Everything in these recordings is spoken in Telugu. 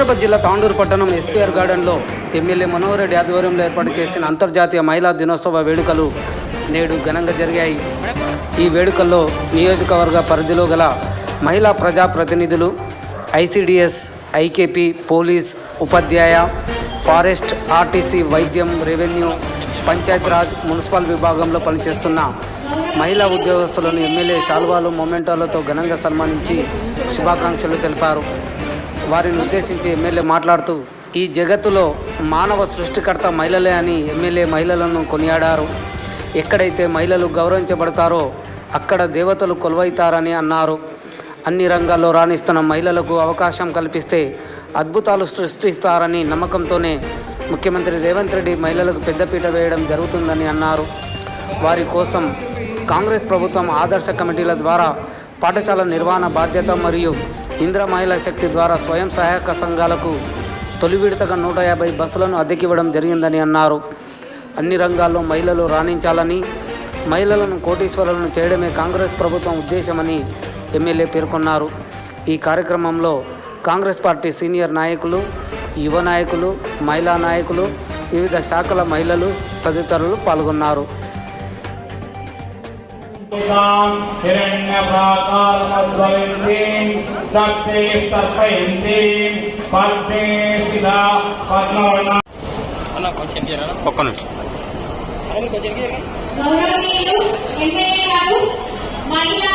హైదరాబాద్ జిల్లా తాండూరు పట్టణం ఎస్వీఆర్ గార్డెన్లో ఎమ్మెల్యే మనోహరెడ్డి ఆధ్వర్యంలో ఏర్పాటు చేసిన అంతర్జాతీయ మహిళా దినోత్సవ వేడుకలు నేడు ఘనంగా జరిగాయి. ఈ వేడుకల్లో నియోజకవర్గ పరిధిలో గల మహిళా ప్రజాప్రతినిధులు ఐసిడిఎస్ ఐకేపీ పోలీస్ ఉపాధ్యాయ ఫారెస్ట్ ఆర్టీసీ వైద్యం రెవెన్యూ పంచాయతీరాజ్ మున్సిపల్ విభాగంలో పనిచేస్తున్న మహిళా ఉద్యోగస్తులను ఎమ్మెల్యే శాల్వాలు మొమెంటోలతో ఘనంగా సన్మానించి శుభాకాంక్షలు తెలిపారు. వారిని ఉద్దేశించి ఎమ్మెల్యే మాట్లాడుతూ ఈ జగత్తులో మానవ సృష్టికర్త మహిళలే అని ఎమ్మెల్యే మహిళలను కొనియాడారు. ఎక్కడైతే మహిళలు గౌరవించబడతారో అక్కడ దేవతలు కొలువైతారని అన్నారు. అన్ని రంగాల్లో రాణిస్తున్న మహిళలకు అవకాశం కల్పిస్తే అద్భుతాలు సృష్టిస్తారని నమ్మకంతోనే ముఖ్యమంత్రి రేవంత్ రెడ్డి మహిళలకు పెద్దపీట వేయడం జరుగుతుందని అన్నారు. వారి కోసం కాంగ్రెస్ ప్రభుత్వం ఆదర్శ కమిటీల ద్వారా పాఠశాల నిర్వహణ బాధ్యత మరియు ఇంద్ర మహిళా శక్తి ద్వారా స్వయం సహాయక సంఘాలకు తొలి విడతగా నూట యాభై బస్సులను అద్దెకివ్వడం జరిగిందని అన్నారు. అన్ని రంగాల్లో మహిళలు రాణించాలని మహిళలను కోటీశ్వరులను చేయడమే కాంగ్రెస్ ప్రభుత్వం ఉద్దేశమని ఎమ్మెల్యే పేర్కొన్నారు. ఈ కార్యక్రమంలో కాంగ్రెస్ పార్టీ సీనియర్ నాయకులు యువ నాయకులు మహిళా నాయకులు వివిధ శాఖల మహిళలు తదితరులు పాల్గొన్నారు. हिरण्यप्राकारमध्वयन्तीं शक्ते स्तर्पयन्तीं पद्मे शिला पद्मवर्णा ఒక్క నిమిషం గౌరవనీయులు ఎమ్మెల్యే గారు మహిళా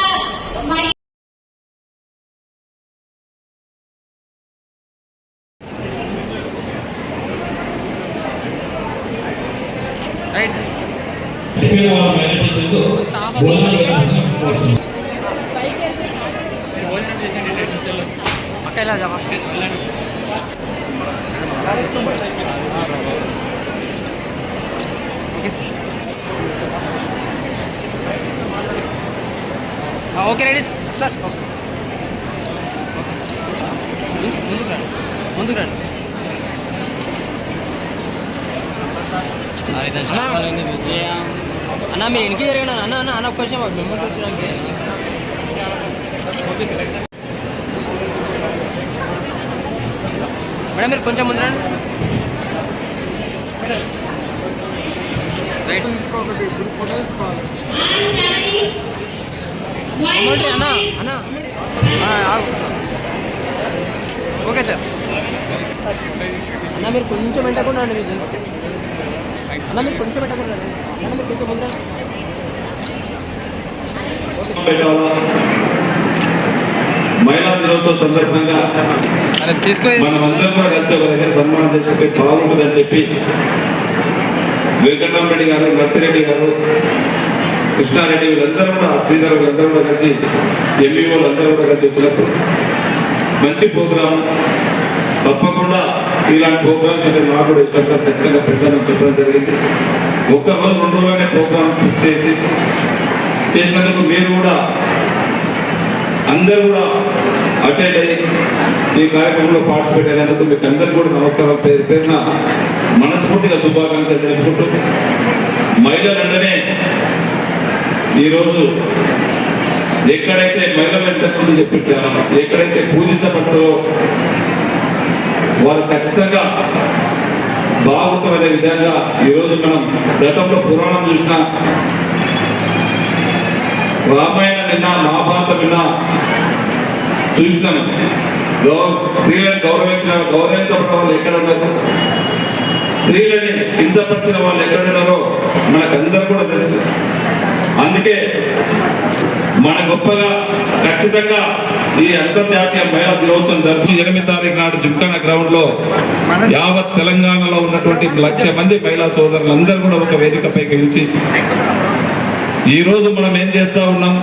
ఓకే రెడీ సార్. ముందుకు రండి ముందుకు రండి. అన్న మీరు వెనక్కి జరిగిన అన్న అన్న అన్న ఒక్క నిమిషం మిమ్మల్ని వచ్చడానికి ఓకే సార్. మేడం మీరు కొంచెం ముందు రండి. రైట్ అన్న అన్న. Okay sir. అన్న మీరు కొంచెం వెంటకుండా అండి మహిళా దినోత్సవం సందర్భంగా మనం అందరం కూడా కలిసి ఒక దగ్గర సన్మానం చేసుకుంటే బాగుంటుందని చెప్పి వెంకటరామరెడ్డి గారు నర్సిరెడ్డి గారు కృష్ణారెడ్డి వీళ్ళందరూ కూడా శ్రీధర్ వీళ్ళందరూ కూడా కలిసి ఎంఈఓలు అందరూ కూడా కలిసి వచ్చినప్పుడు మంచి ప్రోగ్రాం తప్పకుండా ఇలాంటి ప్రోగ్రామ్స్ అంటే నాకు కూడా ఇష్టంగా ఖచ్చితంగా పెట్టాలని చెప్పడం జరిగింది. ఒక్క రోజు రెండు రోజులనే ప్రోగ్రామ్ ఫిక్స్ చేసి చేసినందుకు మీరు కూడా అందరూ కూడా అటెండ్ అయ్యి ఈ కార్యక్రమంలో పార్టిసిపేట్ అయినందుకు మీకు అందరికీ కూడా నమస్కారం. పేరు పేరున మనస్ఫూర్తిగా శుభాకాంక్షలు తెలుపుకుంటూ మహిళలంటేనే ఈరోజు ఎక్కడైతే మహిళలు ఇంతకుముందు చెప్పించారో ఎక్కడైతే పూజించబడతారో వారు ఖచ్చితంగా బాగుంటామనే విధంగా ఈరోజు మనం గతంలో పురాణం చూసిన రామాయణం విన్నా మహాభారతం విన్నా చూసినాం గౌరవ స్త్రీలను గౌరవించిన గౌరవించబడిన వాళ్ళు ఎక్కడ ఉన్నారు స్త్రీలని హింసపరిచిన వాళ్ళు ఎక్కడ ఉన్నారో మనకందరూ కూడా తెలుసు. అందుకే మన గొప్పగా ఖచ్చితంగా ఈ అంతర్జాతీయ మహిళా దినోత్సవం జరుగుతుంది ఎనిమిది తారీఖు నాడు జిమ్ఖానా గ్రౌండ్లో యావత్ తెలంగాణలో ఉన్నటువంటి లక్ష మంది మహిళా సోదరులందరూ కూడా ఒక వేదికపై గెలిచి ఈ రోజు మనం ఏం చేస్తా ఉన్నాం?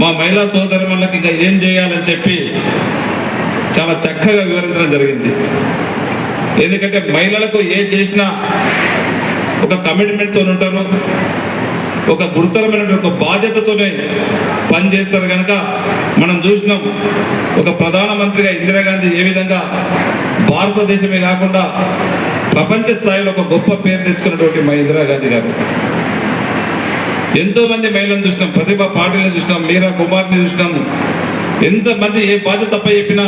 మా మహిళా సోదరులకు ఇంకా ఏం చేయాలని చెప్పి చాలా చక్కగా వివరించడం జరిగింది. ఎందుకంటే మహిళలకు ఏం చేసినా ఒక కమిట్మెంట్తో ఉంటారు. ఒక గురుతరమైన ఒక బాధ్యతతోనే పనిచేస్తారు కనుక మనం చూసినాం ఒక ప్రధానమంత్రిగా ఇందిరాగాంధీ ఏ విధంగా భారతదేశమే కాకుండా ప్రపంచ స్థాయిలో ఒక గొప్ప పేరు తెచ్చుకున్నటువంటి మా ఇందిరాగాంధీ గారు. ఎంతో మంది మహిళలను చూసినాం ప్రతిభ పాటిల్ని చూసినాం మీరా కుమార్ని చూసినాం. ఎంతమంది ఏ బాధ్యత తప్ప చెప్పినా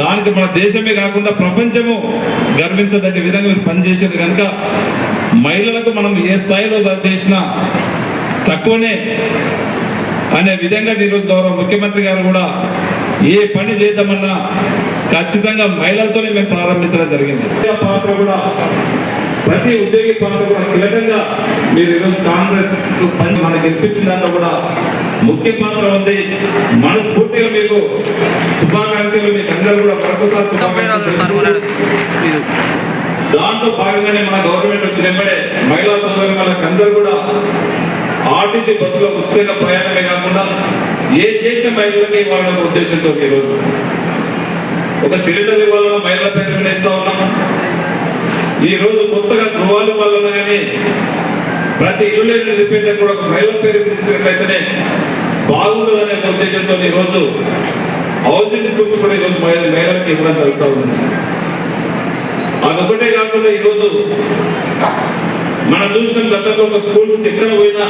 దానికి మన దేశమే కాకుండా ప్రపంచము గర్వించదగ్గ విధంగా మీరు పనిచేసేది కనుక మహిళలకు మనం ఏ స్థాయిలో చేసినా తక్కువనే. అనే విధంగా ఈరోజు గౌరవ ముఖ్యమంత్రి గారు కూడా ఏ పని చేద్దామన్నా ఖచ్చితంగా మహిళలతోనే మేము ప్రారంభించడం జరిగింది. పాత్ర కూడా ప్రతి ఉద్యోగి పాత్ర కూడా కీలకంగా మీరు ఈరోజు కాంగ్రెస్ పని మనకి గెలిపించిన దాంట్లో కూడా ముఖ్య పాత్ర ఉంది. మనస్ఫూర్తిగా మీకు శుభాకాంక్షలు మీకు అందరూ కూడా మరొకసారి దాంట్లో భాగంగానే మన గవర్నమెంట్ వచ్చిన వెంబడే మహిళా సోదరు వాళ్ళకి అందరూ కూడా ఆర్టీసీ బస్సులో ఉచితంగా ప్రయాణమే కాకుండా ఏ చేసిన మహిళలకి ఇవ్వాలనే ఉద్దేశంతో ఈరోజు ఒక సిలిండర్ ఇవ్వాలన్న మహిళల పేరు మీద ఇస్తా ఉన్నాము ఈ రోజు కొత్తగా గృహాలు వల్ల కానీ ప్రతి ఇల్లు లేని నిరుపేద కూడా ఒక మహిళల పేరు పిలిచినట్లయితేనే బాగుంటుందనే ఉద్దేశంతో ఈరోజు రోజు హౌసింగ్ స్కూల్స్ కూడా ఈరోజు మహిళ మహిళలకు ఇవ్వడం జరుగుతూ ఉంది. అదొకటే కాకుండా ఈరోజు మనం చూసిన గతంలో ఒక స్కూల్స్ ఎక్కడ పోయినా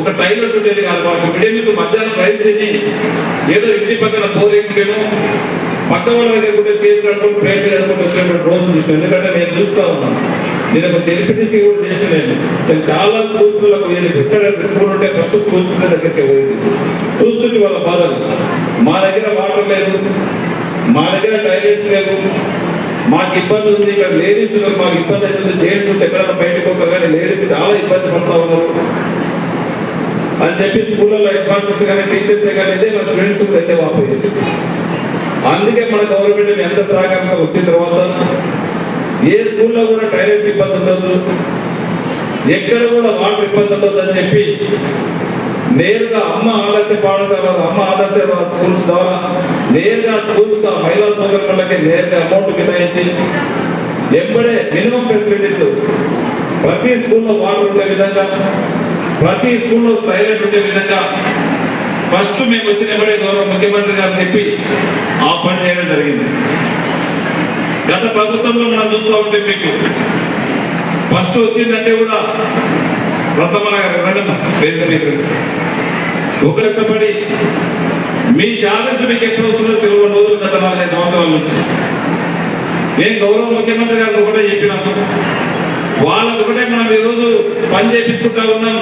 ఒక టైలర్ ఉండేది కాదు వాళ్ళకి. మిడిల్ మధ్యాహ్నం ప్రైస్ తిని ఏదో ఇంటి పక్కన బోర్ ఎక్కిపోయాను పక్క వాళ్ళ దగ్గర కూడా చేసి అనుకుంటూ ప్లేట్ అనుకుంటూ వచ్చినప్పుడు రోజు చూసిన. ఎందుకంటే నేను చూస్తా ఉన్నాను నేను ఒక తెలిపిటీసీ కూడా చేసిన నేను. నేను చాలా స్కూల్స్లో పోయేది. ఎక్కడ స్కూల్ ఉంటే ఫస్ట్ స్కూల్స్ దగ్గరికి పోయేది. చూస్తుంటే వాళ్ళ బాధలు. మా దగ్గర వాటర్ లేదు. మా దగ్గర టైలర్స్ లేవు మాకు ఇబ్బంది ఉంది. ఇక్కడ లేడీస్ మాకు ఇబ్బంది అవుతుంది. జెంట్స్ ఉంటే ఎక్కడైనా బయటకు పోతారు. కానీ లేడీస్ చాలా ఇబ్బంది పడతా ఉన్నారు. అని చెప్పి స్కూళ్ళలో హెడ్ మాస్టర్స్ కానీ టీచర్స్ కానీ అయితే మన స్టూడెంట్స్ కూడా అయితే అందుకే మన గవర్నమెంట్ ఎంత సహకారంగా వచ్చిన తర్వాత ఏ స్కూల్లో కూడా టైలర్స్ ఇబ్బంది ఉండదు. ఎక్కడ కూడా వాటర్ ఇబ్బంది ఉండదు అని చెప్పి నేరుగా అమ్మ ఆదర్శ పాఠశాల అమ్మ ఆదర్శ స్కూల్స్ ద్వారా నేరుగా స్కూల్స్ మహిళా సోదరులకి నేరుగా అమౌంట్ కేటాయించి ఎంబడే మినిమం ఫెసిలిటీస్ ప్రతి స్కూల్లో వాటర్ ఉండే విధంగా ప్రతి స్కూల్లో టాయిలెట్ ఉండే విధంగా ఫస్ట్ మేము వచ్చిన ఎంబడే గౌరవ ముఖ్యమంత్రి గారు చెప్పి ఆ పని చేయడం జరిగింది. గత ప్రభుత్వంలో మనం చూస్తూ ఉంటే మీకు ఫస్ట్ వచ్చిందంటే కూడా ప్రథమ రండమ్మ వేదిక మీకు ఒక మీ శాలరీస్ మీకు ఎప్పుడు వస్తుందో తెలియని రోజులు గత నాలుగైదు సంవత్సరాల నుంచి. నేను గౌరవ ముఖ్యమంత్రి గారు ఒకటే చెప్పినాము వాళ్ళకి ఒకటే మనం ఈరోజు పని చేయించుకుంటా ఉన్నాం.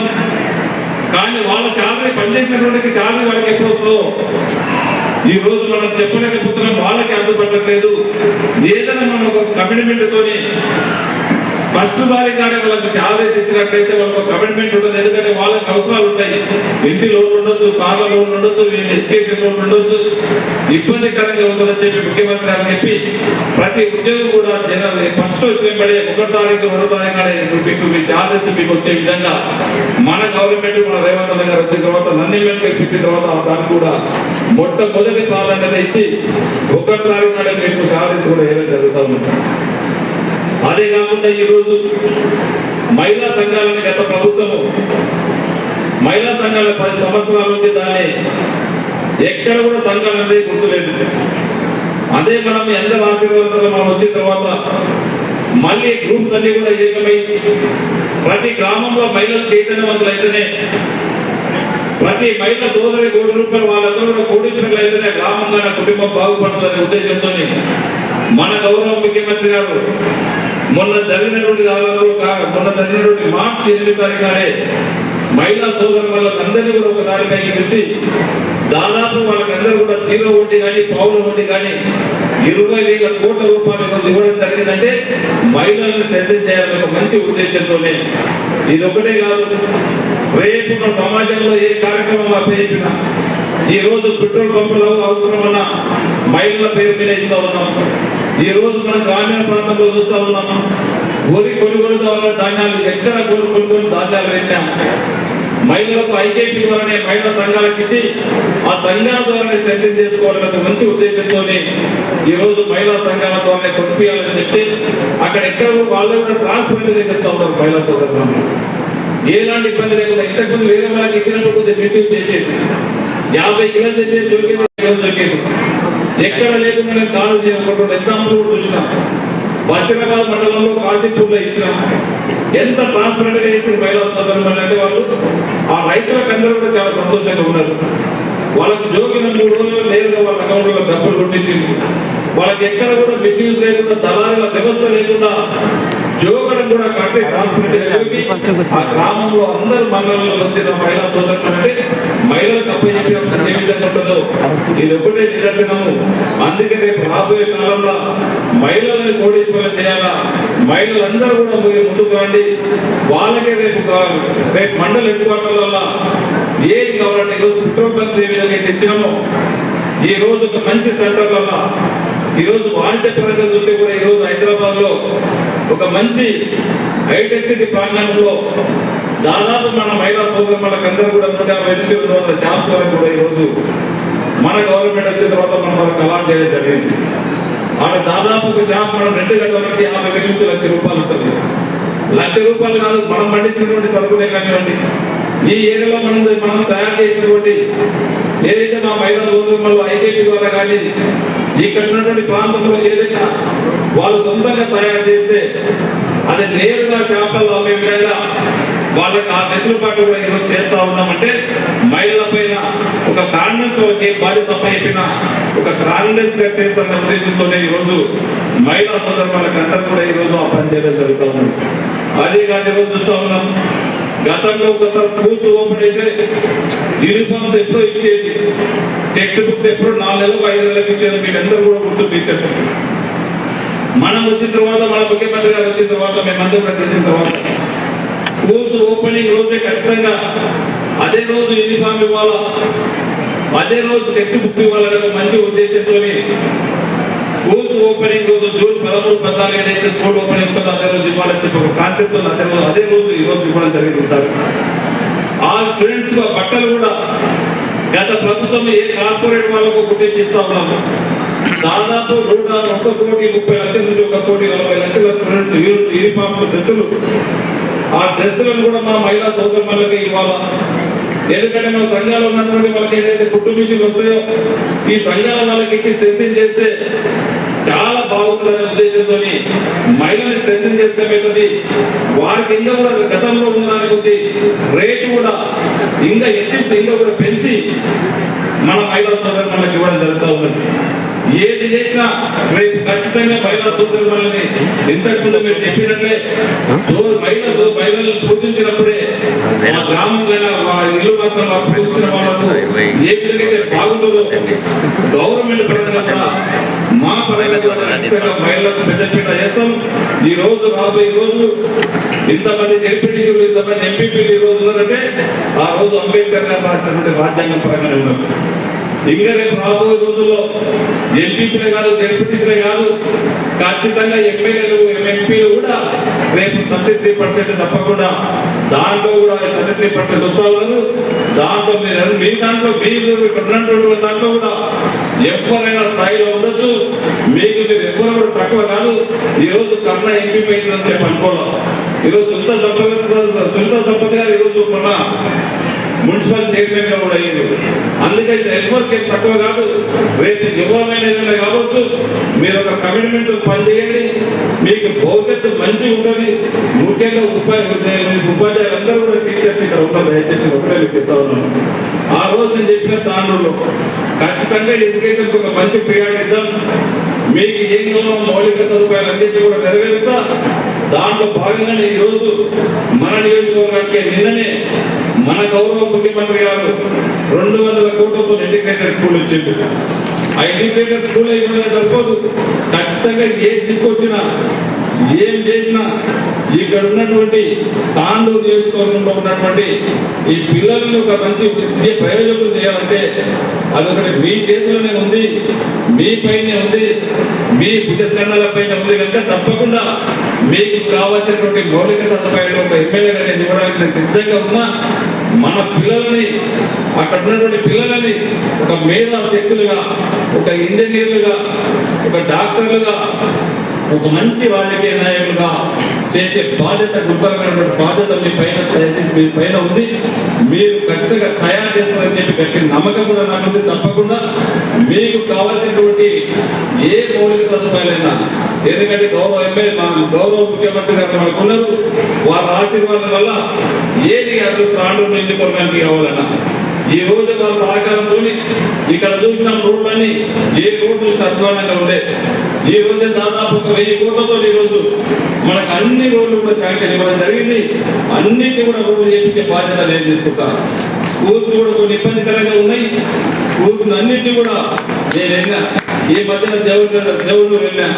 కానీ వాళ్ళ శాలరీ పనిచేసినటువంటి శాలరీ వాళ్ళకి ఎప్పుడు వస్తుందో ఈ రోజు మనం చెప్పలేకపోతున్నాం. వాళ్ళకి అందుపట్టట్లేదు ఏదైనా మనం ఒక కమిట్మెంట్ ఫస్ట్ సారి కానీ వాళ్ళకి శాలరీస్ ఇచ్చినట్లయితే వాళ్ళకి కమిట్మెంట్ ఉంటుంది. ఎందుకంటే వాళ్ళకి అవసరాలు ఉంటాయి. ఇంటి లోన్ ఉండొచ్చు కార్ల లోన్ ఉండొచ్చు ఎడ్యుకేషన్ లోన్ ఉండొచ్చు. ఇబ్బందికరంగా ఉంటుందని చెప్పి ముఖ్యమంత్రి అని చెప్పి ప్రతి ఉద్యోగి కూడా జనరల్ ఫస్ట్ వచ్చినప్పుడే ఒకటో తారీఖు రెండో తారీఖు మీకు మీ చార్జెస్ మీకు వచ్చే విధంగా మన గవర్నమెంట్ మన రేవంత్ రెడ్డి గారు వచ్చిన తర్వాత నన్ను మేము తర్వాత దానికి కూడా మొట్టమొదటి ప్రాధాన్యత ఇచ్చి ఒకటో తారీఖు నాడే మీకు చార్జెస్ కూడా వేయడం జరుగుతూ ఉంది. అదే కాకుండా ఈరోజు మహిళా సంఘాలని గత ప్రభుత్వం మహిళా సంఘాల పది సంవత్సరాల నుంచి దాన్ని ఎక్కడ కూడా సంఘాలు అనేది గుర్తులేదు. అదే మనం ఎంత ఆశీర్వాదాలు మనం వచ్చిన తర్వాత మళ్ళీ గ్రూప్స్ అన్ని కూడా ఏకమై ప్రతి గ్రామంలో మహిళలు చైతన్యవంతులు అయితేనే ప్రతి మహిళ సోదరి కోటి రూపాయలు వాళ్ళందరూ కూడా కోటీశ్వరులు అయితేనే గ్రామంగా కుటుంబం బాగుపడుతుందనే ఉద్దేశంతో మన గౌరవ ముఖ్యమంత్రి గారు మొన్న జరిగినటువంటి దానిలో మొన్న జరిగినటువంటి మార్చి ఎనిమిది తారీఖు నాడే మహిళా సోదరు వాళ్ళందరినీ కూడా ఒక దానిపైకి పిలిచి దాదాపు వాళ్ళకందరూ కూడా జీరో ఒకటి కానీ పావుల ఒకటి కానీ ఇరవై వేల కోట్ల రూపాయలు కొంచెం ఇవ్వడం జరిగిందంటే మహిళలను శ్రద్ధ చేయాలనే ఒక మంచి ఉద్దేశంతోనే. ఇది ఒకటే కాదు. రేపు మన సమాజంలో ఏ కార్యక్రమం అప్పచెప్పినా ఈ రోజు పెట్రోల్ పంపులు అవసరమన్న మహిళల పేరు మీద ఇస్తా ఉన్నాం. ఈ రోజు మనం గ్రామీణ ప్రాంతంలో చూస్తా ఉన్నాం వరి కొనుగోలు ధాన్యాలు ఎక్కడ కొనుగోలు ధాన్యాలు పెట్టాం? మహిళలకు ఐకేపీ ద్వారానే మహిళా సంఘాలకు ఇచ్చి ఆ సంఘాల ద్వారానే స్ట్రెంగ్ చేసుకోవాలనే మంచి ఉద్దేశంతోనే ఈ రోజు మహిళా సంఘాల ద్వారానే కొనిపించాలని చెప్తే అక్కడ ఎక్కడ వాళ్ళు కూడా ట్రాన్స్పరెంట్ చేస్తా ఉన్నారు మహిళా సోదరులు. ఎలాంటి ఇబ్బంది లేకుండా ఇంతకుముందు వేరే వాళ్ళకి ఇచ్చినప్పుడు కొద్దిగా మిస్యూజ్ చేసేది. యాభై కిలోలు చేసే దొరికేది కిలోలు దొరికేది. ఎక్కడ లేకుండా నేను కాదు చేయకుండా ఎగ్జాంపుల్ కూడా చూసినా. మండలంలో కాశీపూర్లో ఇచ్చినాం. ఎంత ట్రాన్స్పరెంట్గా చేసింది మహిళా అంటే వాళ్ళు? ఆ రైతులకు అందరూ కూడా చాలా సంతోషంగా ఉన్నారు. వాళ్ళకి జోగిన మూడు రోజులు నేరుగా వాళ్ళ అకౌంట్లో డబ్బులు కొట్టించింది. వాళ్ళకి ఎక్కడ కూడా మిస్యూజ్ లేకుండా దళారుల వ్యవస్థ లేకుండా జోగడం కూడా కట్టి జోగి ఆ గ్రామంలో అందరు మండలంలో వచ్చిన మహిళా సోదరులు అంటే మహిళలకు అప్పచెప్పినప్పుడు ఏ విధంగా ఉంటుందో ఇది ఒకటే నిదర్శనము. అందుకే రేపు రాబోయే కాలంలో మహిళలను కోడీశ్వరం చేయాలా? మహిళలందరూ కూడా పోయి ముందుకు రండి. వాళ్ళకే రేపు రేపు మండల హెడ్ క్వార్టర్ వల్ల ఏది కావాలంటే ఈరోజు పెట్రోల్ బంక్స్ ఏ విధంగా అయితే ఇచ్చినామో ఈ రోజు ఒక మంచి సెంటర్ ఈరోజు ఈ రోజు వాణిజ్య పరంగా చూస్తే కూడా ఈ రోజు హైదరాబాద్లో ఒక మంచి హైటెక్ సిటీ ప్రాంగణంలో దాదాపు మన మహిళా సోదరు మనకందరూ కూడా నూట యాభై నుంచి రెండు వందల షాప్స్ వరకు కూడా ఈ రోజు మన గవర్నమెంట్ వచ్చిన తర్వాత మనం వాళ్ళకి అలాట్ చేయడం జరిగింది. ఆడ దాదాపు ఒక షాప్ మనం రెండు గంటలకి యాభై వేల నుంచి లక్ష రూపాయలు ఉంటుంది. లక్ష రూపాయలు కాదు మనం పండించినటువంటి సరుకులే కానివ్వండి. ఈ ఏరియాలో మనం మనం తయారు చేసినటువంటి ఏదైతే మా మహిళా సోదరులు ఐకేపీ ద్వారా కానీ ఈ కట్టినటువంటి ప్రాంతంలో ఏదైనా వాళ్ళు సొంతంగా తయారు చేస్తే అది నేరుగా చేపలు అమ్మే విధంగా వాళ్ళకి ఆ వెసులుబాటు కూడా ఈరోజు చేస్తా ఉన్నామంటే మహిళల పైన ఒక కాన్ఫిడెన్స్ వాళ్ళకి బాధ్యత అయిపోయిన ఒక కాన్ఫిడెన్స్గా చేస్తున్న ఉద్దేశంతోనే ఈరోజు మహిళా సందర్భాలకు అంతా కూడా ఈరోజు ఆ పని చేయడం జరుగుతూ ఉంది అదే కాదు ఈరోజు చూస్తా ఉన్నాం. గతంలో ఒకసారి స్కూల్స్ ఓపెన్ అయితే యూనిఫామ్స్ ఎప్పుడో ఇచ్చేది. టెక్స్ట్ బుక్స్ ఎప్పుడో నాలుగు నెలలకు ఐదు నెలలకు ఇచ్చేది. మీరందరూ కూడా గుర్తు టీచర్స్. మనం వచ్చిన తర్వాత మన ముఖ్యమంత్రి గారు వచ్చిన తర్వాత మేమందరం కూడా తెలిసిన తర్వాత స్కూల్స్ ఓపెనింగ్ రోజే ఖచ్చితంగా అదే రోజు యూనిఫామ్ ఇవ్వాలా? అదే రోజు టెక్స్ట్ బుక్స్ ఇవ్వాలనే ఒక మంచి ఉద్దేశంతో స్కూల్స్ ఓపెనింగ్ రోజు జూన్ పదమూడు పద్నాలుగు ఏదైతే స్కూల్ ఓపెనింగ్ ఉంటుందో అదే రోజు ఇవ్వాలని చెప్పి ఒక కాన్సెప్ట్ ఉంది అదే రోజు అదే రోజు ఈ రోజు ఇవ్వడం జరిగింది సార్. ఆ స్టూడెంట్స్ బట్టలు కూడా గత ప్రభుత్వం ఏ కార్పొరేట్ వాళ్ళకు గుర్తించిస్తా ఉన్నాము. దాదాపు నూట ఒక కోటి ముప్పై లక్షల నుంచి ఒక కోటి నలభై లక్షల స్టూడెంట్స్ యూనిఫామ్ డ్రెస్సులు. ఆ డ్రెస్సులను కూడా మా మహిళా సోదరులకు ఇవ్వాలా? ఎందుకంటే మన సంఘాలు ఉన్నటువంటి వాళ్ళకి ఏదైతే కుట్టు మిషన్లు వస్తాయో ఈ సంఘాల వాళ్ళకి ఇచ్చి స్ట్రెంగ్ చేస్తే ఉద్దేశంతో మహిళలు స్ట్రెంగ్ చేస్తే వారికి ఇంకా కూడా గతంలో ఉన్నదాని కొద్ది రేటు కూడా ఇంకా హెచ్చించి ఇంకా కూడా పెంచి మన మహిళా సోదరు మనకి ఇవ్వడం జరుగుతూ ఉన్నది. ఏది చేసినా రేపు ఖచ్చితంగా మహిళా సోదరు మనల్ని ఇంతకు ముందు మీరు చెప్పినట్లే మహిళ మహిళలను పూజించినప్పుడే మా గ్రామంలో మా ఇల్లు మాత్రం పూజించిన వాళ్ళకు ఏ విధంగా అయితే బాగుంటుందో గవర్నమెంట్ పరంగా కూడా మా పరంగా కూడా ఖచ్చితంగా మహిళలకు పెద్దపీట చేస్తాం ఈ రోజు రాబోయే రోజు ఇంతమంది జడ్పీటీసీలు ఇంతమంది ఎంపీపీలు ఈ రోజు ఉన్నారంటే ఆ రోజు అంబేద్కర్ గారు రాసినటువంటి రాజ్యాంగం పరంగానే ఉన్నారు ఇంకా రేపు రాబోయే రోజుల్లో ఎంపీపీలే కాదు జడ్పీటీసీలే కాదు ఖచ్చితంగా ఎమ్మెల్యేలు ఎంపీలు కూడా రేపు థర్టీ త్రీ పర్సెంట్ తప్పకుండా దాంట్లో కూడా థర్టీ త్రీ పర్సెంట్ వస్తా ఉన్నారు. దాంట్లో మీరు మీ దాంట్లో మీరు ఇక్కడ ఉన్నటువంటి దాంట్లో కూడా ఎవరైనా స్థాయిలో ఉండొచ్చు. మీకు మీరు ఎవ్వరు కూడా తక్కువ కాదు. ఈ రోజు కర్ణ ఎంపీ అయిందని చెప్పి అనుకోవాలి. ఈరోజు సుంత సంపద సొంత సంపద గారు ఈరోజు మొన్న మున్సిపల్ చైర్మన్గా కూడా అయ్యారు అందుకైతే నెట్వర్క్ ఏం తక్కువ కాదు. రేపు ఎవరైనా ఏదైనా కావచ్చు మీరు ఒక కమిట్మెంట్ పనిచేయండి. మీకు భవిష్యత్తు మంచి ఉంటుంది. ముఖ్యంగా ఉపాధ్యాయ ఉపాధ్యాయులందరూ కూడా టీచర్స్ ఇక్కడ ఉంటారు. దయచేసి ఒకటే చెప్తా ఉన్నాను. ఆ రోజు నేను చెప్పిన తాండ్రులో ఖచ్చితంగా ఎడ్యుకేషన్ ఒక మంచి ప్రియారిటీ ఇద్దాం. మీకు ఏం కావాలో మౌలిక సదుపాయాలన్నింటినీ కూడా నెరవేరుస్తా. దాంట్లో భాగంగానే ఈరోజు మన నియోజకవర్గానికి నిన్ననే మన గౌరవ ముఖ్యమంత్రి గారు రెండు వందల కోట్లతో ఇంటిగ్రేటెడ్ స్కూల్ వచ్చింది ఆ ఇంటిగ్రేటెడ్ స్కూల్ అయిపోయినా సరిపోదు. ఖచ్చితంగా ఏది తీసుకొచ్చినా ఏం చేసినా ఇక్కడ ఉన్నటువంటి తాండూరు నియోజకవర్గంలో ఉన్నటువంటి ఈ పిల్లల్ని ఒక మంచి విద్య ప్రయోజకులు చేయాలంటే అదొకటి మీ చేతిలోనే ఉంది మీ పైనే ఉంది మీ భుజ స్కంధాల పైన ఉంది కనుక తప్పకుండా మీకు కావాల్సినటువంటి మౌలిక సదుపాయాలు ఒక ఎమ్మెల్యే కంటే ఇవ్వడానికి నేను సిద్ధంగా ఉన్నా. మన పిల్లల్ని అక్కడ ఉన్నటువంటి పిల్లలని ఒక మేధా శక్తులుగా ఒక ఇంజనీర్లుగా ఒక డాక్టర్లుగా ఒక మంచి రాజకీయ నాయకులుగా చేసే బాధ్యత గుర్తమైనటువంటి బాధ్యత మీ పైన మీ పైన ఉంది. మీరు ఖచ్చితంగా తయారు చేస్తారని చెప్పి గట్టి నమ్మకం కూడా నాకు ఉంది. తప్పకుండా మీకు కావాల్సినటువంటి ఏ మౌలిక సదుపాయాలైనా ఎందుకంటే గౌరవ ఎమ్మెల్యే మా గౌరవ ముఖ్యమంత్రి గారు మనకు ఉన్నారు. వారి ఆశీర్వాదం వల్ల ఏది అభివృద్ధి ఆంధ్ర నియోజకవర్గానికి కావాలన్నా ఈ రోజు మా సహకారంతో ఇక్కడ చూసిన రోడ్లన్నీ ఏ రోడ్ చూసిన అధ్వానంగా ఉండే. ఈ రోజు దాదాపు ఒక వెయ్యి కోట్లతో ఈ రోజు మనకు అన్ని రోడ్లు కూడా శాంక్షన్ ఇవ్వడం జరిగింది. అన్నింటినీ కూడా రోడ్లు చేయించే బాధ్యత నేను తీసుకుంటాను. స్కూల్స్ కూడా కొన్ని ఇబ్బందికరంగా ఉన్నాయి. స్కూల్స్ అన్నింటినీ కూడా నేను వెళ్ళా ఈ మధ్యన దేవుడు దేవుడు వెళ్ళా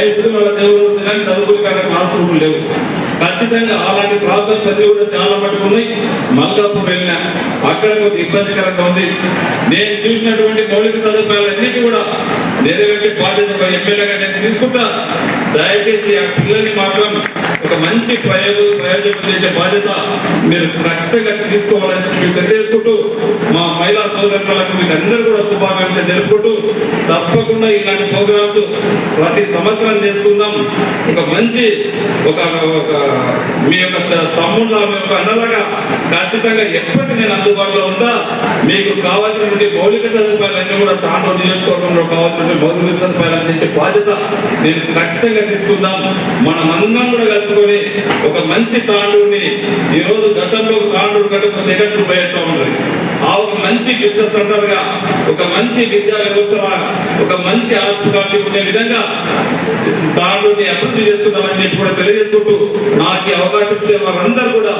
ఐదు వాళ్ళ దేవుడు కానీ చదువుకుని క్లాస్ రూమ్లు లేవు. ఖచ్చితంగా అలాంటి ప్రాబ్లమ్స్ అన్ని కూడా చాలా మటుకు ఉన్నాయి. మల్కాపూర్ వెళ్ళినా అక్కడ కొంత ఇబ్బందికరంగా ఉంది. నేను చూసినటువంటి మౌలిక సదుపాయాలన్నిటి కూడా నెరవేర్చే బాధ్యత ఎమ్మెల్యేగా నేను తీసుకుంటా. దయచేసి ఆ పిల్లల్ని మాత్రం ఒక మంచి ప్రయోజ ప్రయోజనం చేసే బాధ్యత మీరు ఖచ్చితంగా తీసుకోవాలని చెప్పి తెలియజేసుకుంటూ మా మహిళా సోదరులకు మీకు అందరూ కూడా శుభాకాంక్షలు తెలుపుకుంటూ తప్పకుండా ఇలాంటి ప్రోగ్రామ్స్ ప్రతి సంవత్సరం చేసుకుందాం. ఒక మంచి ఒక ఒక మీ యొక్క తమ్ముళ్ళ మీ యొక్క అన్నలాగా ఖచ్చితంగా ఎప్పటికీ నేను అందుబాటులో ఉంటా. మీకు కావాల్సినటువంటి మౌలిక సదుపాయాలన్నీ కూడా తాండవ నియోజకవర్గంలో కావాల్సినటువంటి మౌలిక సదుపాయాలు చేసే బాధ్యత నేను ఖచ్చితంగా తీసుకుందాం. మనం కూడా కలుసుకొని ఒక మంచి తాండూని ఈ రోజు గతంలో తాండూరు కంటే ఒక సెకండ్ బయట ఉన్నది. ఆ ఒక మంచి బిజినెస్ సెంటర్గా ఒక మంచి విద్యా వ్యవస్థగా ఒక మంచి హాస్పిటాలిటీ ఉండే విధంగా తాండూని అభివృద్ధి చేసుకుందామని చెప్పి కూడా తెలియజేసుకుంటూ నాకు అవకాశం ఇచ్చే వారందరూ కూడా